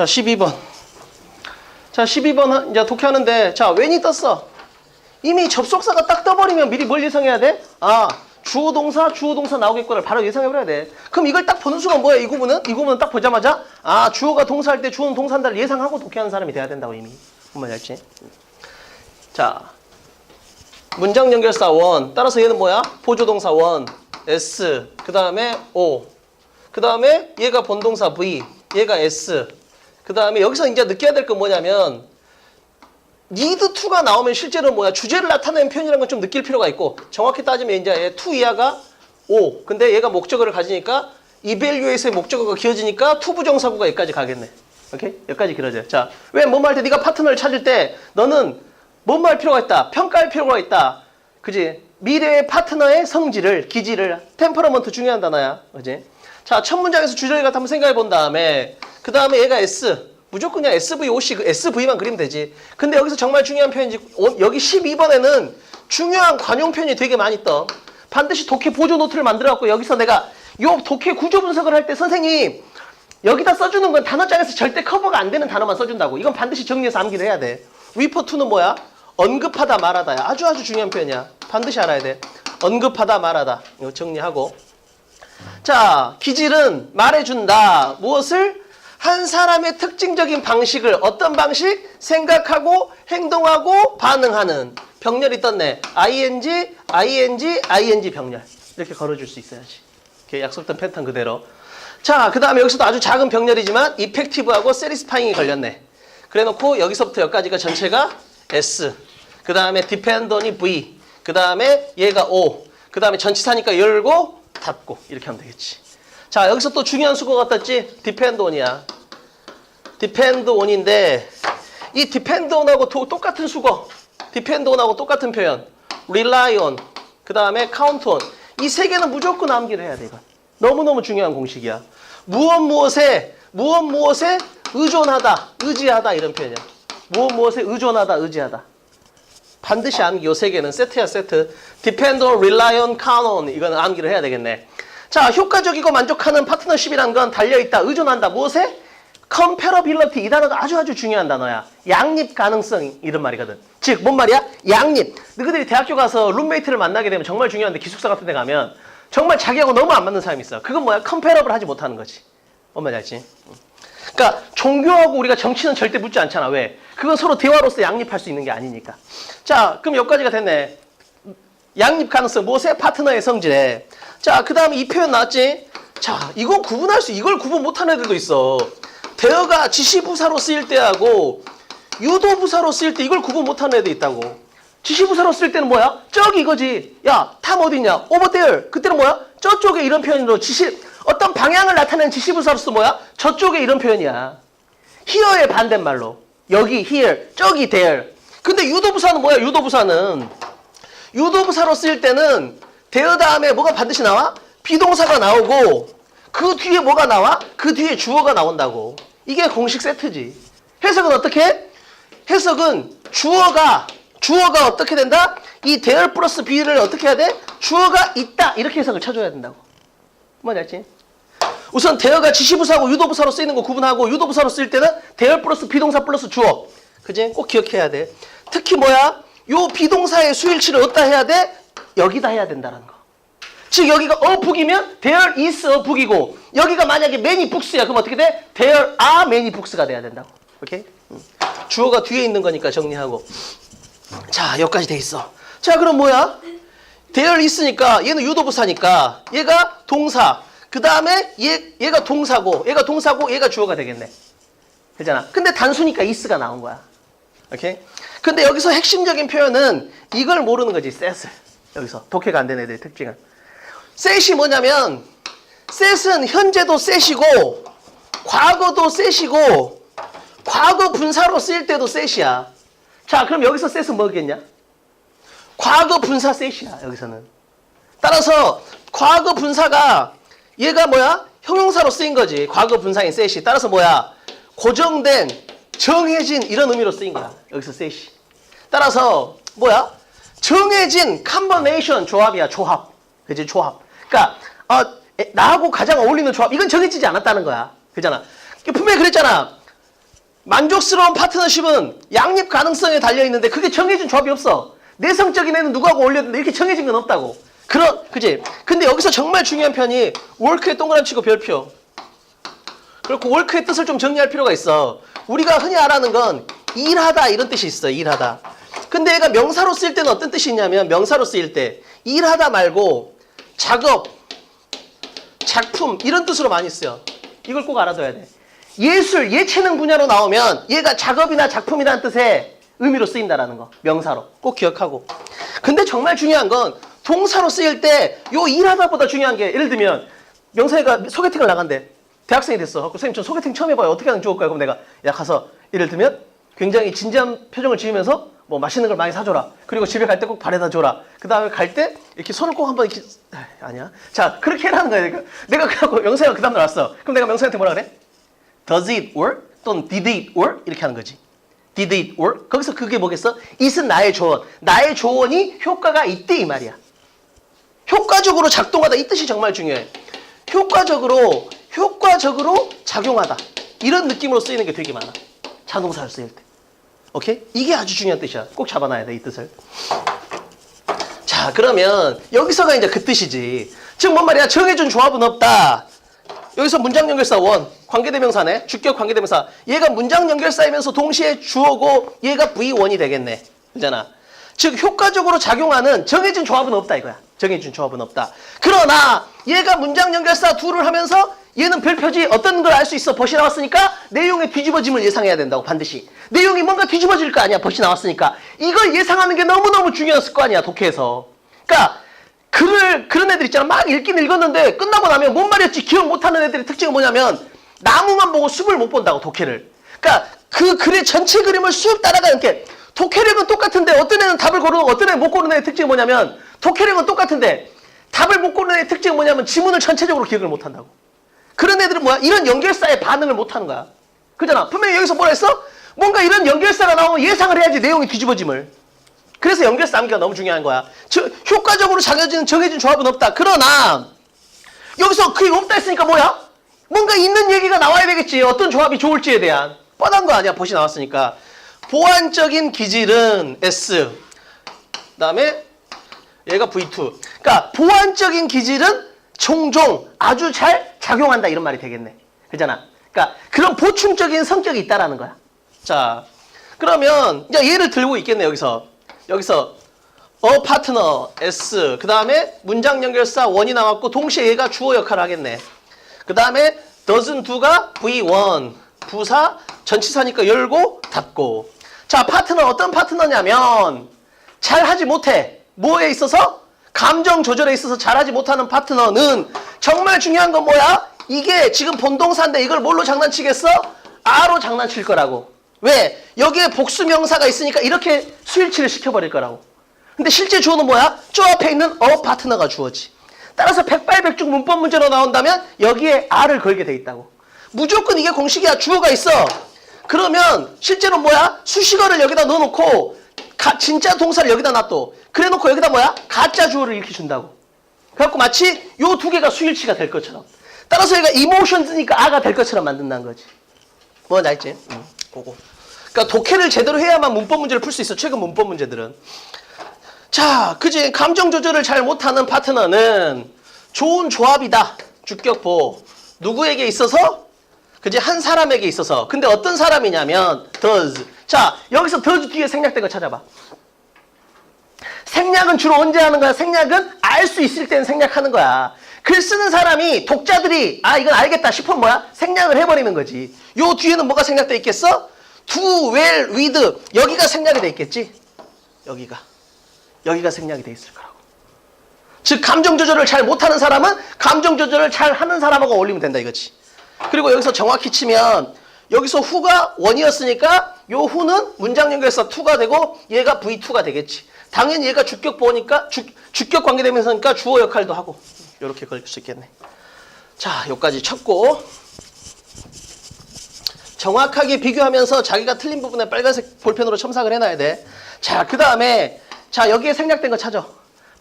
자, 12번. 자, 12번 이제 독해하는데 자, 웬이 떴어? 이미 접속사가 딱 떠버리면 미리 뭘 예상해야 돼? 아, 주어 동사, 주어 동사 나오겠구나. 바로 예상해버려야 돼. 그럼 이걸 딱 보는 순간 뭐야? 이 구문은? 이 구문은 딱 보자마자 아, 주어가 동사할 때 주어는 동사한다를 예상하고 독해하는 사람이 돼야 된다고 이미. 뭔 말인지 알지? 자, 문장 연결사 원. 따라서 얘는 뭐야? 보조동사 원. S. 그 다음에 O. 그 다음에 얘가 본동사 V. 얘가 S. 그 다음에 여기서 이제 느껴야 될 건 뭐냐면 need to가 나오면 실제로 뭐야? 주제를 나타내는 표현이라는 건 좀 느낄 필요가 있고 정확히 따지면 이제 얘 to 이하가 O. 근데 얘가 목적어를 가지니까 evaluate의 목적어가 기어지니까 to 부정사구가 여기까지 가겠네. 오케이? 여기까지 길어져. 자, 왜 뭐뭐 할때 네가 파트너를 찾을 때 너는 뭐뭐 할 필요가 있다. 평가할 필요가 있다. 그지? 미래의 파트너의 성질을, 기질을, 템퍼러먼트 중요한 단어야. 그지? 자, 첫 문장에서 주제를 갖다 한번 생각해 본 다음에 그 다음에 얘가 S. 무조건 그냥 SVOC, 그 SV만 그리면 되지. 근데 여기서 정말 중요한 표현이 어, 여기 12번에는 중요한 관용 표현이 되게 많이 떠. 반드시 독해 보조 노트를 만들어 갖고 여기서 내가 요 독해 구조 분석을 할 때 선생님 여기다 써주는 건 단어장에서 절대 커버가 안 되는 단어만 써준다고. 이건 반드시 정리해서 암기를 해야 돼. refer to는 뭐야? 언급하다 말하다야. 아주 아주 중요한 표현이야. 반드시 알아야 돼. 언급하다 말하다. 이거 정리하고. 자, 기질은 말해준다. 무엇을? 한 사람의 특징적인 방식을 어떤 방식? 생각하고 행동하고 반응하는 병렬이 떴네. ing, ing, ing 병렬. 이렇게 걸어줄 수 있어야지. 이렇게 약속된 패턴 그대로. 자, 그 다음에 여기서도 아주 작은 병렬이지만 이펙티브하고 세리스파잉이 걸렸네. 그래 놓고 여기서부터 여기까지가 전체가 S. 그 다음에 디펜던이 V. 그 다음에 얘가 O. 그 다음에 전치사니까 열고 닫고 이렇게 하면 되겠지. 자, 여기서 또 중요한 수거가 떴지? 디펜드 온이야. 디펜드 온인데 이 디펜드 온하고 도- 똑같은 수거. 디펜드 온하고 똑같은 표현. rely on. 그 다음에 count on. 이 세 개는 무조건 암기를 해야 돼, 이건. 너무너무 중요한 공식이야. 무엇 무엇에, 무엇 무엇에 의존하다, 의지하다 이런 표현이야. 무엇 무엇에 의존하다, 의지하다. 반드시 암기 요 세 개는 세트야 세트. depend on, rely 이거는 암기를 해야 되겠네. 자, 효과적이고 만족하는 파트너십이란 건 달려있다, 의존한다. 무엇에? comparability 이 단어가 아주 아주 중요한 단어야. 양립 가능성 이런 말이거든. 즉, 뭔 말이야? 양립. 너희들이 대학교 가서 룸메이트를 만나게 되면 정말 중요한데 기숙사 같은 데 가면 정말 자기하고 너무 안 맞는 사람이 있어. 그건 뭐야? comparable 하지 못하는 거지. 뭔 말인지 알지? 그러니까 종교하고 우리가 정치는 절대 묻지 않잖아. 왜? 그건 서로 대화로서 양립할 수 있는 게 아니니까. 자, 그럼 여기까지가 됐네. 양립 가능성, 무엇의 파트너의 성질에. 자, 그 다음에 이 표현 나왔지? 자, 이거 구분할 수, 이걸 구분 못하는 애들도 있어. 대어가 지시부사로 쓰일 때하고 유도부사로 쓰일 때 이걸 구분 못하는 애도 있다고. 지시부사로 쓸 때는 뭐야? 저기 이거지. 야, 탐 어디냐? over there. 그때는 뭐야? 저쪽에 이런 표현으로 지시, 어떤 방향을 나타내는 지시부사로서 뭐야? 저쪽에 이런 표현이야. here의 반대말로. 여기, here, 저기, there. 근데 유도부사는 뭐야? 유도부사는. 유도부사로 쓰일 때는 대어 다음에 뭐가 반드시 나와? 비동사가 나오고 그 뒤에 뭐가 나와? 그 뒤에 주어가 나온다고. 이게 공식 세트지. 해석은 어떻게? 해? 해석은 주어가 주어가 어떻게 된다? 이 대열 플러스 비를 어떻게 해야 돼? 주어가 있다 이렇게 해석을 쳐줘야 된다고. 뭔지 알지? 우선 대어가 지시부사하고 유도부사로 쓰이는 거 구분하고 유도부사로 쓰일 때는 대열 플러스 비동사 플러스 주어. 그지? 꼭 기억해야 돼. 특히 뭐야? 요 비동사의 수일치를 어디다 해야 돼? 여기다 해야 된다는 거. 즉 여기가 어 북이면 대열 is 어북이고 여기가 만약에 many books야 그럼 어떻게 돼? 대열 are many books가 돼야 된다고. 오케이? 음. 주어가 뒤에 있는 거니까 정리하고. 자, 여기까지 돼 있어. 자, 그럼 뭐야? 대열 있으니까 얘는 유도부사니까 얘가 동사. 그 다음에 얘 얘가 동사고 얘가 동사고 얘가 주어가 되겠네. 되잖아. 근데 단수니까 is가 나온 거야. 오케이? 근데 여기서 핵심적인 표현은 이걸 모르는 거지. 셋을. 여기서 독해가 안 되는 애들의 특징은. 셋이 뭐냐면 셋은 현재도 셋이고 과거도 셋이고 과거 분사로 쓰일 때도 셋이야. 자, 그럼 여기서 셋은 뭐겠냐? 과거 분사 셋이야, 여기서는. 따라서 과거 분사가 얘가 뭐야? 형용사로 쓰인 거지. 과거 분사인 셋이. 따라서 뭐야? 고정된, 정해진 이런 의미로 쓰인 거야. 여기서 셋이. 따라서 뭐야? 정해진 컴버네이션 조합이야, 조합. 그지? 조합. 그러니까 어, 에, 나하고 가장 어울리는 조합. 이건 정해지지 않았다는 거야. 그잖아. 분명히 그랬잖아. 만족스러운 파트너십은 양립 가능성에 달려 있는데 그게 정해진 조합이 없어. 내성적인 애는 누구하고 어울렸는데 이렇게 정해진 건 없다고. 그런 그지? 근데 여기서 정말 중요한 편이 월크에 동그라미 치고 별표. 그리고 월크의 뜻을 좀 정리할 필요가 있어. 우리가 흔히 알아는 건 일하다 이런 뜻이 있어. 일하다. 근데 얘가 명사로 쓰일 때는 어떤 뜻이 있냐면 명사로 쓰일 때 일하다 말고 작업, 작품 이런 뜻으로 많이 써요. 이걸 꼭 알아둬야 돼. 예술, 예체능 분야로 나오면 얘가 작업이나 작품이라는 뜻의 의미로 쓰인다라는 거. 명사로. 꼭 기억하고. 근데 정말 중요한 건 동사로 쓰일 때 요 일하다보다 중요한 게 예를 들면 명사가 소개팅을 나간대. 대학생이 됐어. 선생님 저 소개팅 처음 해봐요. 어떻게 하면 좋을까요? 그럼 내가 야 가서 예를 들면 굉장히 진지한 표정을 지으면서 뭐 맛있는 걸 많이 사줘라. 그리고 집에 갈 때 꼭 바래다 줘라. 그 다음에 갈 때 이렇게 손을 꼭 한번 이렇게 아, 아니야. 자 그렇게 해라는 거야. 내가 내가 그래갖고 명사가 그 다음 날 왔어. 그럼 내가 명사한테 뭐라 그래? Does it work? 또는 Did it work? 이렇게 하는 거지. Did it work? 거기서 그게 뭐겠어? it은 나의 조언. 나의 조언이 효과가 있대 이 말이야. 효과적으로 작동하다 이 뜻이 정말 중요해. 효과적으로 효과적으로 작용하다 이런 느낌으로 쓰이는 게 되게 많아. 자동사를 쓰일 때. 오케이? 이게 아주 중요한 뜻이야. 꼭 잡아놔야 돼 이 뜻을. 자 그러면 여기서가 이제 그 뜻이지. 즉 뭔 말이야? 정해준 조합은 없다. 여기서 문장 연결사 원 관계대명사네. 주격 관계대명사. 얘가 문장 연결사이면서 동시에 주어고 얘가 V1이 되겠네. 그잖아. 즉 효과적으로 작용하는 정해진 조합은 없다 이거야. 정해진 조합은 없다. 그러나 얘가 문장 연결사 둘을 하면서 얘는 별표지 어떤 걸 알 수 있어. 벗이 나왔으니까 내용의 뒤집어짐을 예상해야 된다고 반드시. 내용이 뭔가 뒤집어질 거 아니야. 벗이 나왔으니까. 이걸 예상하는 게 너무너무 중요했을 거 아니야. 독해에서. 그러니까 글을 그런 애들 있잖아. 막 읽긴 읽었는데 끝나고 나면 뭔 말이었지 기억 못하는 애들의 특징은 뭐냐면 나무만 보고 숲을 못 본다고 독해를. 그러니까 그 글의 전체 그림을 쑥 따라가는 게 독해력은 똑같은데 어떤 애는 답을 고르고 어떤 애는 못 고르는 애의 특징이 뭐냐면 독해력은 똑같은데 답을 못 고르는 애의 특징이 뭐냐면 지문을 전체적으로 기억을 못 한다고. 그런 애들은 뭐야? 이런 연결사에 반응을 못 하는 거야. 그잖아. 분명히 여기서 뭐라 했어? 뭔가 이런 연결사가 나오면 예상을 해야지 내용이 뒤집어짐을. 그래서 연결사 암기가 너무 중요한 거야. 저, 효과적으로 정해진, 정해진 조합은 없다. 그러나 여기서 그게 없다 했으니까 뭐야? 뭔가 있는 얘기가 나와야 되겠지. 어떤 조합이 좋을지에 대한. 뻔한 거 아니야. 벗이 나왔으니까. 보완적인 기질은 S. 그 다음에 얘가 V2. 그러니까 보완적인 기질은 종종 아주 잘 작용한다 이런 말이 되겠네. 그잖아. 그러니까 그런 보충적인 성격이 있다라는 거야. 자, 그러면 이제 얘를 들고 있겠네 여기서. 여기서 어 파트너 S 그 다음에 문장 연결사 원이 나왔고 동시에 얘가 주어 역할을 하겠네. 그 다음에 doesn't do가 V1 부사 전치사니까 열고 닫고. 자 파트너 어떤 파트너냐면 잘 하지 못해. 뭐에 있어서? 감정 조절에 있어서 잘하지 못하는 파트너는 정말 중요한 건 뭐야? 이게 지금 본동사인데 이걸 뭘로 장난치겠어? 아로 장난칠 거라고. 왜? 여기에 복수 명사가 있으니까 이렇게 스위치를 시켜버릴 거라고. 근데 실제 주어는 뭐야? 저 앞에 있는 어 파트너가 주어지. 따라서 백발백중 문법 문제로 나온다면 여기에 R을 걸게 돼 있다고. 무조건 이게 공식이야. 주어가 있어. 그러면 실제로 뭐야? 수식어를 여기다 넣어놓고 가- 진짜 동사를 여기다 놔둬. 그래놓고 여기다 뭐야? 가짜 주어를 이렇게 준다고. 그래갖고 마치 요 두 개가 수일치가 될 것처럼. 따라서 얘가 이모션즈니까 아가 될 것처럼 만든다는 거지. 뭔지 알지? 응, 그거. 그러니까 독해를 제대로 해야만 문법 문제를 풀 수 있어. 최근 문법 문제들은. 자, 그지? 감정 조절을 잘 못하는 파트너는 좋은 조합이다. 주격보. 누구에게 있어서? 그지? 한 사람에게 있어서. 근데 어떤 사람이냐면 does. 자, 여기서 does 뒤에 생략된 거 찾아봐. 생략은 주로 언제 하는 거야? 생략은 알 수 있을 때는 생략하는 거야. 글 쓰는 사람이 독자들이 아 이건 알겠다 싶으면 뭐야? 생략을 해버리는 거지. 요 뒤에는 뭐가 생략돼 있겠어? do, well, with 여기가 생략이 돼 있겠지? 여기가 여기가 생략이 돼 있을 거라고. 즉 감정 조절을 잘 못하는 사람은 감정 조절을 잘 하는 사람하고 어울리면 된다 이거지. 그리고 여기서 정확히 치면 여기서 후가 원이었으니까 요 후는 문장 연결사 2가 되고 얘가 V2가 되겠지. 당연히 얘가 주격 보니까 주, 주격 관계되면서니까 주어 역할도 하고 이렇게 걸릴 수 있겠네. 자, 여기까지 쳤고 정확하게 비교하면서 자기가 틀린 부분에 빨간색 볼펜으로 첨삭을 해놔야 돼. 자, 그 다음에 자 여기에 생략된 거 찾아.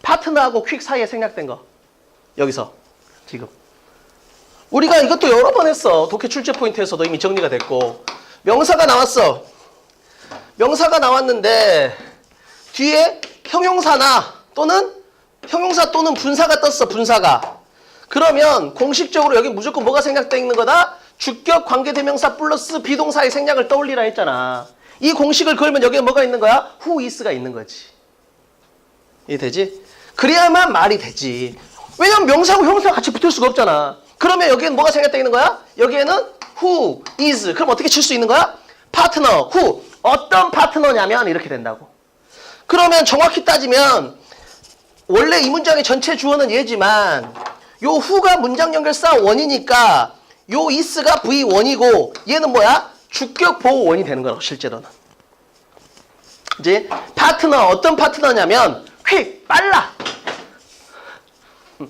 파트너하고 퀵 사이에 생략된 거. 여기서 지금. 우리가 이것도 여러 번 했어. 독해 출제 포인트에서도 이미 정리가 됐고. 명사가 나왔어. 명사가 나왔는데 뒤에 형용사나 또는 형용사 또는 분사가 떴어. 분사가. 그러면 공식적으로 여기 무조건 뭐가 생략되어 있는 거다? 주격 관계대명사 플러스 비동사의 생략을 떠올리라 했잖아. 이 공식을 걸면 여기에 뭐가 있는 거야? who is가 있는 거지. 이해되지? 그래야만 말이 되지. 왜냐면 명사하고 형용사가 같이 붙을 수가 없잖아. 그러면 여기에는 뭐가 생략되어 있는 거야? 여기에는 who is. 그럼 어떻게 칠 수 있는 거야? 파트너, who. 어떤 파트너냐면 이렇게 된다고. 그러면 정확히 따지면 원래 이 문장의 전체 주어는 얘지만 요 who가 문장 연결사 원이니까 요 is가 v1이고 얘는 뭐야? 주격 보호 원이 되는 거라고 실제로는. 이제 파트너 어떤 파트너냐면 휙 빨라.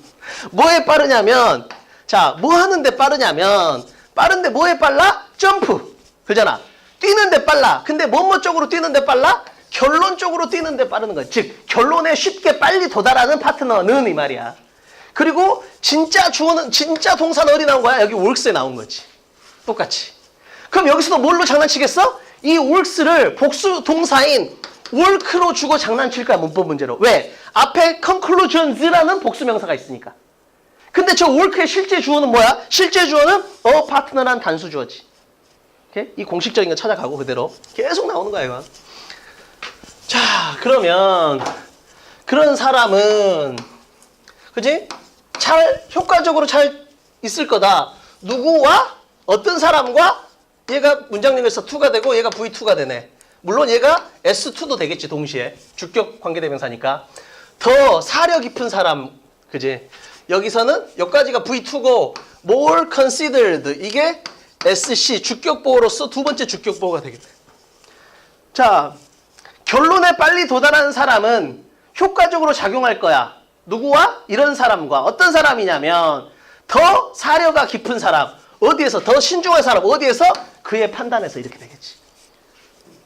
뭐에 빠르냐면 자, 뭐 하는데 빠르냐면 빠른데 뭐에 빨라? 점프. 그잖아. 뛰는데 빨라. 근데 뭐뭐 쪽으로 뛰는데 빨라? 결론 쪽으로 뛰는데 빠르는 거야. 즉 결론에 쉽게 빨리 도달하는 파트너는 이 말이야. 그리고 진짜 주어는 진짜 동사는 어디 나온 거야? 여기 works에 나온 거지. 똑같이. 그럼 여기서도 뭘로 장난치겠어? 이 works를 복수 동사인 work로 주고 장난칠 거야 문법 문제로. 왜? 앞에 conclusions라는 복수 명사가 있으니까. 근데 저 work의 실제 주어는 뭐야? 실제 주어는 어 파트너란 단수 주어지. 오케이? 이 공식적인 거 찾아가고 그대로 계속 나오는 거야 이건. 자 그러면 그런 사람은 그지? 잘 효과적으로 잘 있을 거다. 누구와 어떤 사람과 얘가 문장 연결사 2가 되고 얘가 V2가 되네. 물론 얘가 S2도 되겠지 동시에 주격 관계대명사니까 더 사려 깊은 사람 그지? 여기서는 여기까지가 V2고 more considered 이게 SC 주격 보호로서 두 번째 주격 보호가 되겠네. 자 결론에 빨리 도달하는 사람은 효과적으로 작용할 거야. 누구와? 이런 사람과. 어떤 사람이냐면 더 사려가 깊은 사람. 어디에서? 더 신중한 사람. 어디에서? 그의 판단에서 이렇게 되겠지.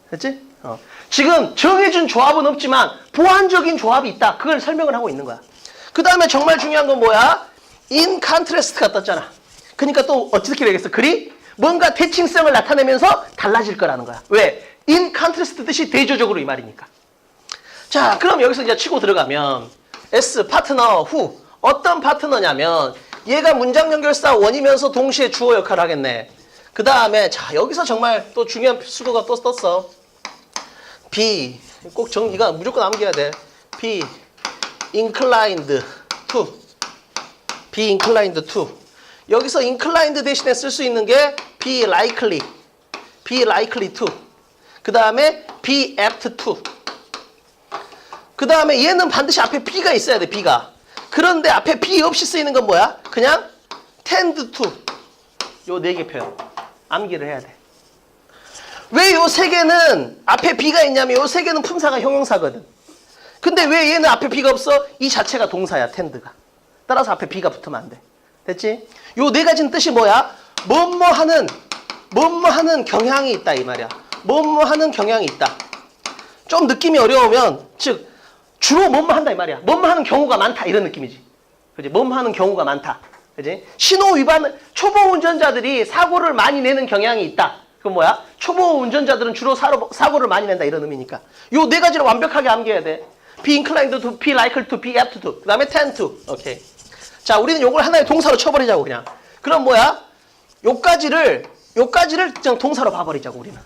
됐지? 어. 지금 정해준 조합은 없지만 보완적인 조합이 있다. 그걸 설명을 하고 있는 거야. 그 다음에 정말 중요한 건 뭐야? contrast가 떴잖아. 그러니까 또 어떻게 되겠어? 글이 뭔가 대칭성을 나타내면서 달라질 거라는 거야. 왜? in contrast 뜻이 대조적으로 이 말이니까. 자, 그럼 여기서 이제 치고 들어가면 S 파트너 후 어떤 파트너냐면 얘가 문장 연결사 원이면서 동시에 주어 역할을 하겠네. 그 다음에 자 여기서 정말 또 중요한 수거가 또 떴어. B 꼭 정리가 무조건 남겨야 돼. B inclined to be inclined to 여기서 inclined 대신에 쓸 수 있는 게 be likely be likely to 그 다음에 be apt to 그 다음에 얘는 반드시 앞에 B가 있어야 돼, B가. 그런데 앞에 B 없이 쓰이는 건 뭐야? 그냥 tend to. 요 네 개 표현. 암기를 해야 돼. 왜 요 세 개는 앞에 B가 있냐면 요 세 개는 품사가 형용사거든. 근데 왜 얘는 앞에 B가 없어? 이 자체가 동사야, tend가. 따라서 앞에 B가 붙으면 안 돼. 됐지? 요 네 가지는 뜻이 뭐야? 뭐뭐 하는, 뭐뭐 하는 경향이 있다, 이 말이야. 뭐뭐 하는 경향이 있다. 좀 느낌이 어려우면, 즉, 주로 뭐뭐 한다 이 말이야. 뭐뭐 하는 경우가 많다 이런 느낌이지. 그지? 뭐뭐 하는 경우가 많다. 그지? 신호 위반 초보 운전자들이 사고를 많이 내는 경향이 있다. 그건 뭐야? 초보 운전자들은 주로 사로, 사고를 많이 낸다 이런 의미니까. 요 네 가지를 완벽하게 암기해야 돼. be inclined to, be likely to, be apt to. 그 다음에 tend to. 오케이. 자, 우리는 요걸 하나의 동사로 쳐버리자고 그냥. 그럼 뭐야? 요까지를 요까지를 그냥 동사로 봐버리자고 우리는.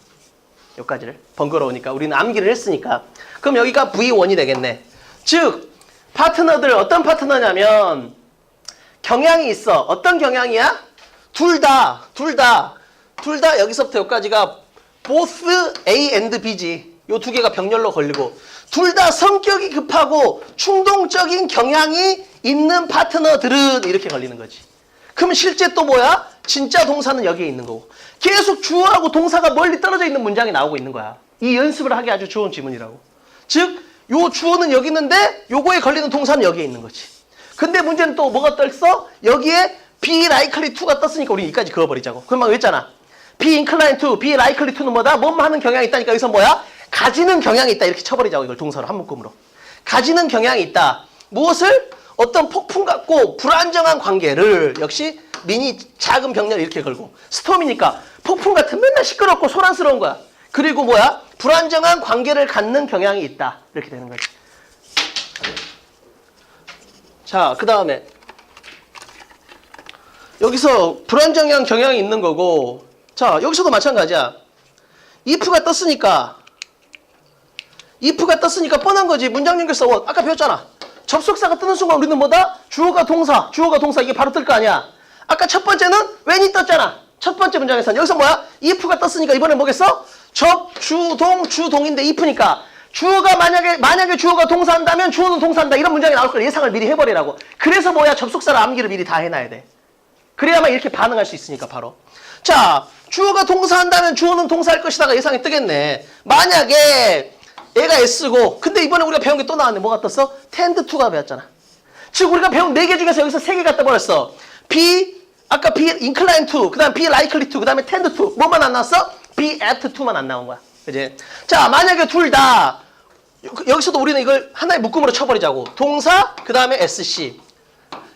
여기까지를 번거로우니까 우리는 암기를 했으니까 그럼 여기가 V1이 되겠네 즉 파트너들 어떤 파트너냐면 경향이 있어 어떤 경향이야? 둘 다 둘 다 둘 다 여기서부터 여기까지가 both A and B지 요 두 개가 병렬로 걸리고 둘 다 성격이 급하고 충동적인 경향이 있는 파트너들은 이렇게 걸리는 거지 그럼 실제 또 뭐야? 진짜 동사는 여기에 있는 거고. 계속 주어하고 동사가 멀리 떨어져 있는 문장이 나오고 있는 거야. 이 연습을 하기 아주 좋은 지문이라고. 즉, 요 주어는 여기 있는데 요거에 걸리는 동사는 여기에 있는 거지. 근데 문제는 또 뭐가 떴어? 여기에 be likely to가 떴으니까 우리 여기까지 그어버리자고. 그럼 막 했잖아. be inclined to, be likely to는 뭐다? 뭐뭐 하는 경향이 있다니까 여기서 뭐야? 가지는 경향이 있다. 이렇게 쳐버리자고. 이걸 동사로 한 묶음으로. 가지는 경향이 있다. 무엇을? 어떤 폭풍 같고 불안정한 관계를 역시 미니 작은 병렬 이렇게 걸고 스톰이니까 폭풍 같은 맨날 시끄럽고 소란스러운 거야. 그리고 뭐야? 불안정한 관계를 갖는 경향이 있다. 이렇게 되는 거지. 자, 그 다음에 여기서 불안정한 경향이 있는 거고 자, 여기서도 마찬가지야. if가 떴으니까 if가 떴으니까 뻔한 거지. 문장 연결사 원. 아까 배웠잖아. 접속사가 뜨는 순간 우리는 뭐다? 주어가 동사, 주어가 동사 이게 바로 뜰 거 아니야. 아까 첫 번째는 when이 떴잖아. 첫 번째 문장에서는 여기서 뭐야? if가 떴으니까 이번에 뭐겠어? 접, 주, 동, 주, 동인데 if니까 주어가 만약에 만약에 주어가 동사한다면 주어는 동사한다 이런 문장이 나올 걸 예상을 미리 해버리라고. 그래서 뭐야? 접속사를 암기를 미리 다 해놔야 돼. 그래야만 이렇게 반응할 수 있으니까 바로. 자, 주어가 동사한다면 주어는 동사할 것이다가 예상이 뜨겠네. 만약에 얘가 S고 근데 이번에 우리가 배운 게 또 나왔네. 뭐가 떴어? tend to가 배웠잖아. 즉 우리가 배운 네 개 중에서 여기서 세 개 갖다 버렸어. be 아까 be inclined to, 그 다음 be likely to, 그 다음에 tend to. 뭐만 안 나왔어? be apt to만 안 나온 거야. 그지? 자, 만약에 둘 다 여기서도 우리는 이걸 하나의 묶음으로 쳐버리자고. 동사, 그 다음에 SC.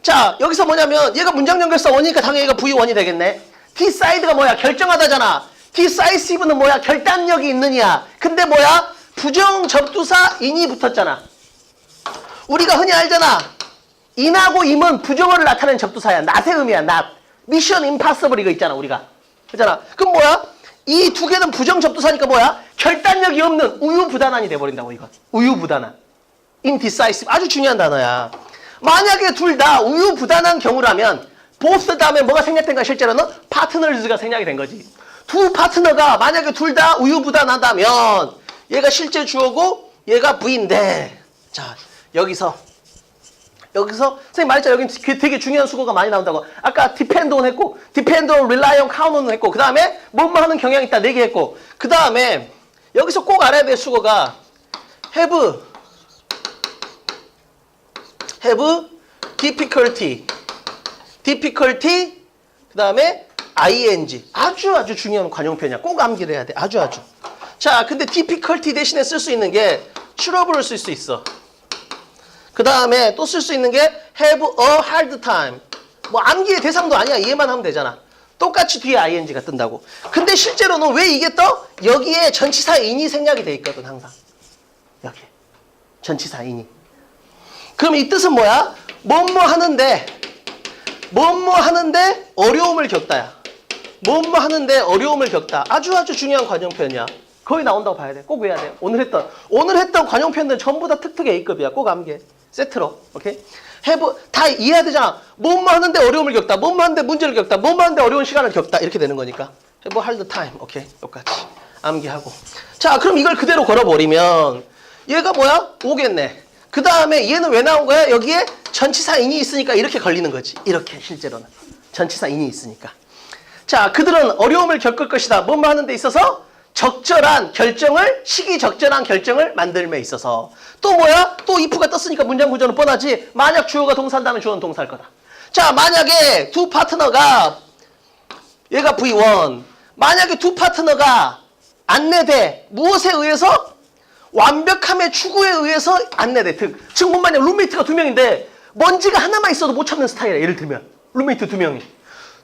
자, 여기서 뭐냐면 얘가 문장 연결사 원이니까 당연히 얘가 V1이 되겠네. D사이드가 뭐야? 결정하다잖아. Decisive는 뭐야? 결단력이 있느냐. 근데 뭐야? 부정 접두사 인이 붙었잖아. 우리가 흔히 알잖아. 인하고 임은 부정어를 나타내는 접두사야. not의 의미야. not. 미션 임파서블 이거 있잖아. 우리가. 그잖아. 그럼 뭐야? 이 두 개는 부정 접두사니까 뭐야? 결단력이 없는 우유부단한이 돼버린다고 이건. 우유부단한. indecisive 아주 중요한 단어야. 만약에 둘 다 우유부단한 경우라면 보스 다음에 뭐가 생략된가 실제로는 파트너즈가 생략이 된 거지. 두 파트너가 만약에 둘 다 우유부단하다면 얘가 실제 주어고 얘가 부인데. 자 여기서. 여기서 선생님 말했죠. 여기 되게 중요한 수거가 많이 나온다고. 아까 depend on 했고 depend on, rely on, count on 했고 그 다음에 뭐뭐 하는 경향이 있다. 네 개 했고. 그 다음에 여기서 꼭 알아야 될 수거가 have have difficulty difficulty 그 다음에 ing. 아주 아주 중요한 관용편이야. 꼭 암기를 해야 돼. 아주 아주 자 근데 difficulty 대신에 쓸 수 있는 게 trouble을 쓸 수 있어 그 다음에 또 쓸 수 있는 게 have a hard time 뭐 암기의 대상도 아니야 이해만 하면 되잖아 똑같이 뒤에 ing가 뜬다고 근데 실제로는 왜 이게 떠? 여기에 전치사 in이 생략이 돼 있거든 항상 여기에 전치사 in이 그럼 이 뜻은 뭐야? 뭐뭐 하는데 뭐뭐 하는데 어려움을 겪다야. 뭐뭐 하는데 어려움을 겪다. 아주 아주 중요한 관용편이야. 거의 나온다고 봐야 돼. 꼭 외워야 돼. 오늘 했던 오늘 했던 관용편들 전부 다 특특 A급이야. 꼭 암기해. 세트로. 오케이? 해보 다 이해해야 되잖아. 뭐뭐 하는데 어려움을 겪다. 뭐뭐 하는데 문제를 겪다. 뭐뭐 하는데 어려운 시간을 겪다. 이렇게 되는 거니까. 해보 hard time. 오케이. 똑같이 암기하고. 자, 그럼 이걸 그대로 걸어 버리면 얘가 뭐야? 오겠네. 그 다음에 얘는 왜 나온 거야? 여기에 전치사 인이 있으니까 이렇게 걸리는 거지. 이렇게 실제로는. 전치사 인이 있으니까. 자, 그들은 어려움을 겪을 것이다. 뭐뭐 하는 데 있어서 적절한 결정을, 시기적절한 결정을 만들며 있어서. 또 뭐야? 또 if가 떴으니까 문장 구조는 뻔하지. 만약 주어가 동사한다면 주어는 동사할 거다. 자, 만약에 두 파트너가 얘가 V1. 만약에 두 파트너가 안내돼. 무엇에 의해서? 완벽함의 추구에 의해서 안내돼. 즉, 즉뭔 말이냐. 룸메이트가 두 명인데 먼지가 하나만 있어도 못 참는 스타일이야. 예를 들면. 룸메이트 두 명이.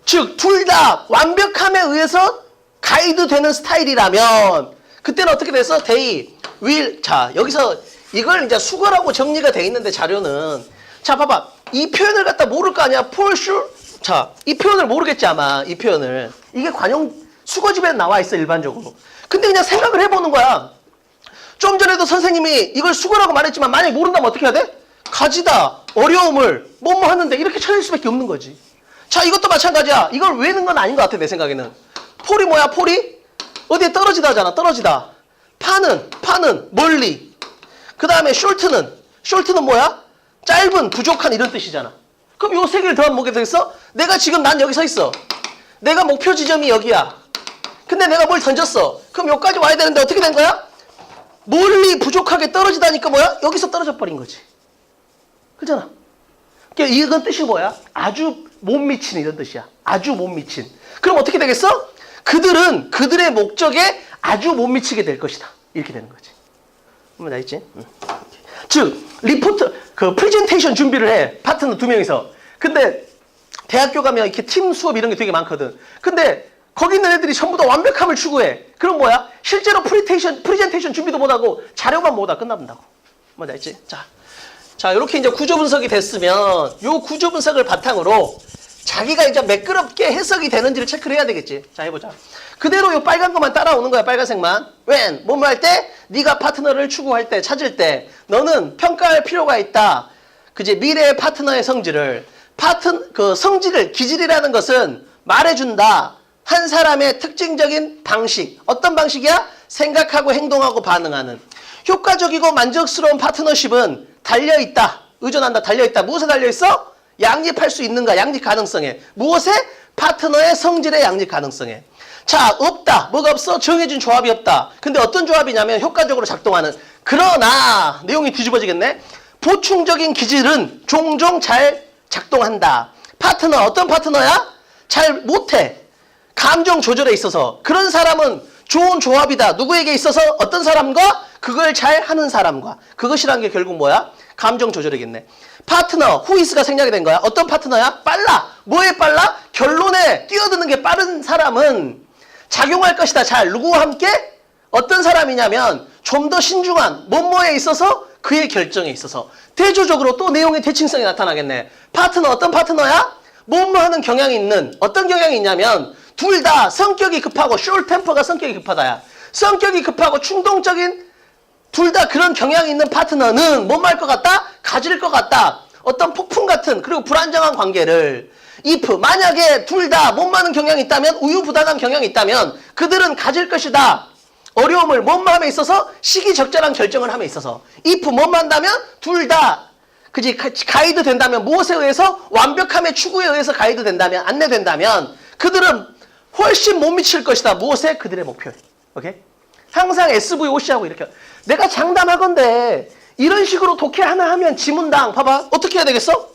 즉, 둘 다 완벽함에 의해서 가이드 되는 스타일이라면 그때는 어떻게 돼서 they will 자, 여기서 이걸 이제 수거라고 정리가 돼 있는데 자료는 자, 봐봐. 이 표현을 갖다 모를 거 아니야. for sure. 자, 이 표현을 모르겠지 아마. 이 표현을. 이게 관용 수거집에 나와 있어 일반적으로. 근데 그냥 생각을 해 보는 거야. 좀 전에도 선생님이 이걸 수고라고 말했지만 만약에 모른다면 어떻게 해야 돼? 가지다, 어려움을, 뭐뭐 하는데 이렇게 찾을 수밖에 없는 거지. 자, 이것도 마찬가지야. 이걸 외는 건 아닌 것 같아, 내 생각에는. 폴이 뭐야, 폴이? 어디에 떨어지다 하잖아, 떨어지다. 파는, 파는, 멀리. 그 다음에 숄트는, 숄트는 뭐야? 짧은, 부족한 이런 뜻이잖아. 그럼 요 세 개를 더하면 뭐게 되겠어? 내가 지금 난 여기 서 있어. 내가 목표 지점이 여기야. 근데 내가 뭘 던졌어. 그럼 여기까지 와야 되는데 어떻게 된 거야? 멀리 부족하게 떨어지다니까 뭐야? 여기서 떨어져 버린 거지. 그잖아. 그러니까 이건 뜻이 뭐야? 아주 못 미친 이런 뜻이야. 아주 못 미친. 그럼 어떻게 되겠어? 그들은 그들의 목적에 아주 못 미치게 될 것이다. 이렇게 되는 거지. 한번 알겠지? 응. 즉 리포트 그 프레젠테이션 준비를 해 파트너 두 명이서. 근데 대학교 가면 이렇게 팀 수업 이런 게 되게 많거든. 근데 거기 있는 애들이 전부 다 완벽함을 추구해. 그럼 뭐야? 실제로 프리테이션, 프리젠테이션 준비도 못하고 자료만 모으다 끝나본다고. 뭔지 알지? 자, 자 이렇게 이제 구조 분석이 됐으면 요 구조 분석을 바탕으로 자기가 이제 매끄럽게 해석이 되는지를 체크를 해야 되겠지. 자 해보자. 그대로 요 빨간 것만 따라오는 거야 빨간색만. 웬? 뭐뭐 할 때? 네가 파트너를 추구할 때 찾을 때 너는 평가할 필요가 있다. 그제 미래의 파트너의 성질을 파트 그 성질을 기질이라는 것은 말해준다. 한 사람의 특징적인 방식. 어떤 방식이야? 생각하고 행동하고 반응하는. 효과적이고 만족스러운 파트너십은 달려있다. 의존한다. 달려있다. 무엇에 달려있어? 양립할 수 있는가? 양립 가능성에. 무엇에? 파트너의 성질의 양립 가능성에. 자, 없다. 뭐가 없어? 정해진 조합이 없다. 근데 어떤 조합이냐면 효과적으로 작동하는. 그러나, 내용이 뒤집어지겠네. 보충적인 기질은 종종 잘 작동한다. 파트너, 어떤 파트너야? 잘 못해. 감정 조절에 있어서. 그런 사람은 좋은 조합이다. 누구에게 있어서 어떤 사람과 그걸 잘 하는 사람과. 그것이란 게 결국 뭐야? 감정 조절이겠네. 파트너, 후이스가 생략이 된 거야. 어떤 파트너야? 빨라. 뭐에 빨라? 결론에 뛰어드는 게 빠른 사람은 작용할 것이다. 잘. 누구와 함께? 어떤 사람이냐면 좀 더 신중한 뭐뭐에 있어서 그의 결정에 있어서 대조적으로 또 내용의 대칭성이 나타나겠네. 파트너 어떤 파트너야? 뭐뭐 하는 경향이 있는 어떤 경향이 있냐면 둘 다 성격이 급하고 숄 템퍼가 성격이 급하다야. 성격이 급하고 충동적인 둘 다 그런 경향이 있는 파트너는 뭐뭐 할것 같다? 가질 것 같다. 어떤 폭풍 같은 그리고 불안정한 관계를 if 만약에 둘 다 못 마는 경향이 있다면 우유부단한 경향이 있다면 그들은 가질 것이다. 어려움을 못마음에 있어서 시기적절한 결정을 함에 있어서 if 못 만다면 둘 다 그지 가- 가이드 된다면 무엇에 의해서 완벽함의 추구에 의해서 가이드 된다면 안내된다면 그들은 훨씬 못 미칠 것이다 무엇에 그들의 목표에 오케이 항상 SVOC하고 이렇게 내가 장담하건데 이런 식으로 독해 하나 하면 지문당 봐봐 어떻게 해야 되겠어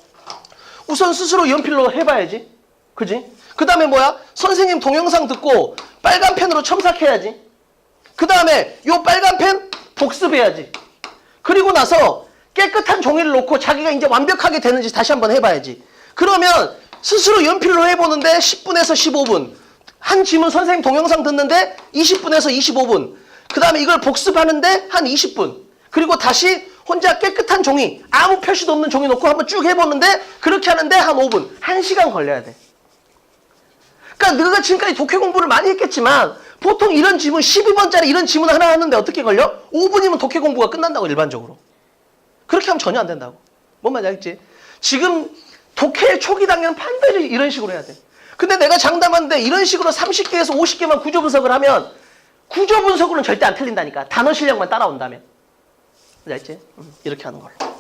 우선 스스로 연필로 해봐야지 그지 그 다음에 뭐야 선생님 동영상 듣고 빨간 펜으로 첨삭해야지 그 다음에 요 빨간 펜 복습해야지. 그리고 나서 깨끗한 종이를 놓고 자기가 이제 완벽하게 되는지 다시 한번 해봐야지. 그러면 스스로 연필로 해보는데 10분에서 15분. 한 지문 선생님 동영상 듣는데 20분에서 25분. 그 다음에 이걸 복습하는데 한 20분. 그리고 다시 혼자 깨끗한 종이, 아무 표시도 없는 종이 놓고 한번 쭉 해보는데 그렇게 하는데 한 5분. 1시간 걸려야 돼. 그러니까 너가 지금까지 독해 공부를 많이 했겠지만 보통 이런 지문 12번짜리 이런 지문 하나 하는데 어떻게 걸려? 5분이면 독해 공부가 끝난다고 일반적으로. 그렇게 하면 전혀 안 된다고. 뭔 말인지 알겠지? 지금 독해 초기 단계는 반드시 이런 식으로 해야 돼. 근데 내가 장담하는데 이런 식으로 30개에서 50개만 구조 분석을 하면 구조 분석으로는 절대 안 틀린다니까. 단어 실력만 따라온다면. 알지? 음, 이렇게 하는 걸로.